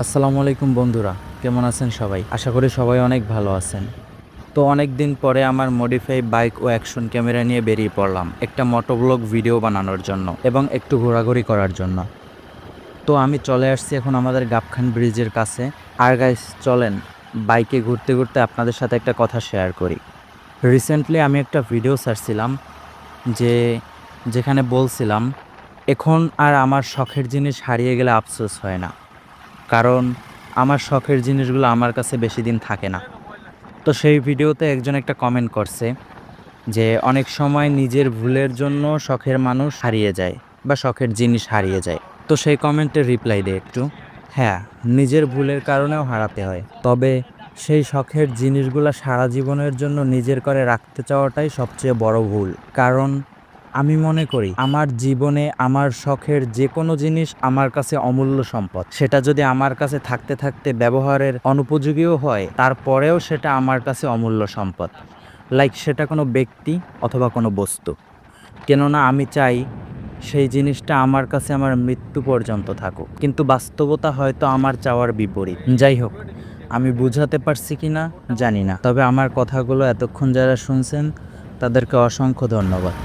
আসসালামু আলাইকুম বন্ধুরা, কেমন আছেন সবাই? আশা করি সবাই অনেক ভালো আছেন। তো অনেক দিন পরে আমার মডিফাই বাইক ও অ্যাকশন ক্যামেরা নিয়ে বেরিয়ে পড়লাম একটা মোটোব্লগ ভিডিও বানানোর জন্য এবং একটু ঘোরাঘুরি করার জন্য। তো আমি চলে আসছি এখন আমাদের গাবখান ব্রিজের কাছে। আর গাইস চলেন বাইকে ঘুরতে ঘুরতে আপনাদের সাথে একটা কথা শেয়ার করি। রিসেন্টলি আমি একটা ভিডিও ছাড়ছিলাম যে যেখানে বলছিলাম, এখন আর আমার শখের জিনিস হারিয়ে গেলে আফসোস হয় না। কারণ আমার শখের জিনিসগুলো আমার কাছে বেশি দিন থাকে না। তো সেই ভিডিওতে একজন একটা কমেন্ট করছে যে অনেক সময় নিজের ভুলের জন্য শখের মানুষ হারিয়ে যায় বা শখের জিনিস হারিয়ে যায়। তো সেই কমেন্টে রিপ্লাই দে একটু। হ্যাঁ নিজের ভুলের কারণেও হারাতে হয়। তবে সেই শখের জিনিসগুলো সারা জীবনের জন্য নিজের করে রাখতে চাওয়াটাই সবচেয়ে বড় ভুল। কারণ আমি মনে করি, আমার জীবনে আমার শখের যে কোনো জিনিস আমার কাছে অমূল্য সম্পদ। সেটা যদি আমার কাছে থাকতে থাকতে ব্যবহারের অনুপযোগীও হয়, তারপরেও সেটা আমার কাছে অমূল্য সম্পদ। লাইক সেটা কোনো ব্যক্তি অথবা কোনো বস্তু। কেননা আমি চাই সেই জিনিসটা আমার কাছে আমার মৃত্যু পর্যন্ত থাকুক। কিন্তু বাস্তবতা হয়তো আমার চাওয়ার বিপরীত। যাই হোক, আমি বুঝাতে পারছি কি না, জানি না। তবে আমার কথাগুলো এতক্ষণ যারা শুনছেন, তাদেরকে অসংখ্য ধন্যবাদ।